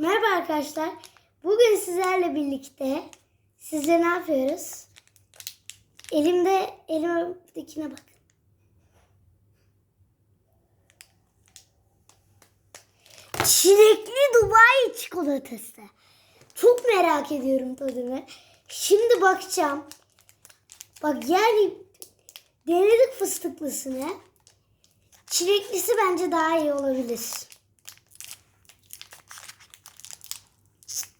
Merhaba arkadaşlar. Bugün sizlerle birlikte sizce ne yapıyoruz? Elimde elimdekine bakın. Çilekli Dubai çikolatası. Çok merak ediyorum tadını. Şimdi bakacağım. Bak yani denedik fıstıklısını. Çileklisi bence daha iyi olabilir.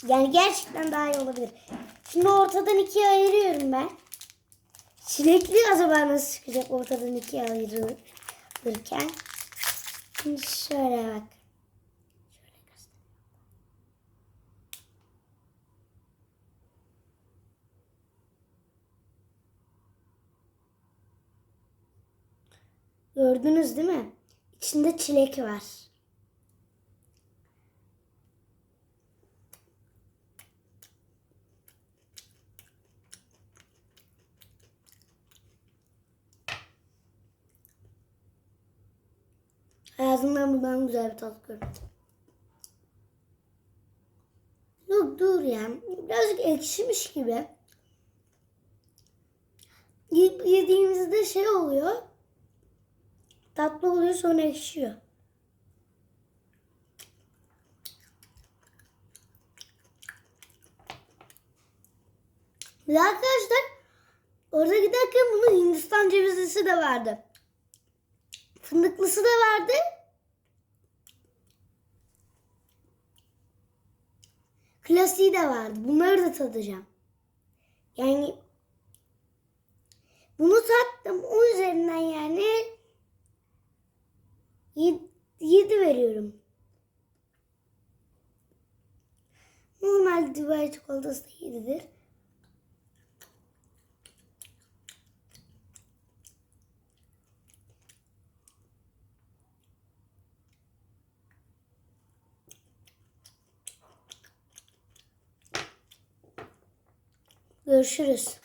Yani gerçekten daha iyi olabilir. Şimdi ortadan ikiye ayırıyorum ben. Çilekli acaba nasıl çıkacak ortadan ikiye ayrılırken? Şimdi şöyle bak. Gördünüz değil mi? İçinde çilek var. Hayatımdan bundan güzel bir tat gördüm. Yok dur ya. Birazcık ekşimiş gibi. Yediğimizde şey oluyor. Tatlı oluyor sonra ekşiyor. Bir arkadaşlar orada giderken bunun Hindistan cevizlisi de vardı. Fındıklısı da vardı. Klasiği de vardı. Bunları da tadacağım. Yani bunu tattım. O üzerinden yani 7 veriyorum. Normal Dubai çikolatası da 7'dir. Görüşürüz.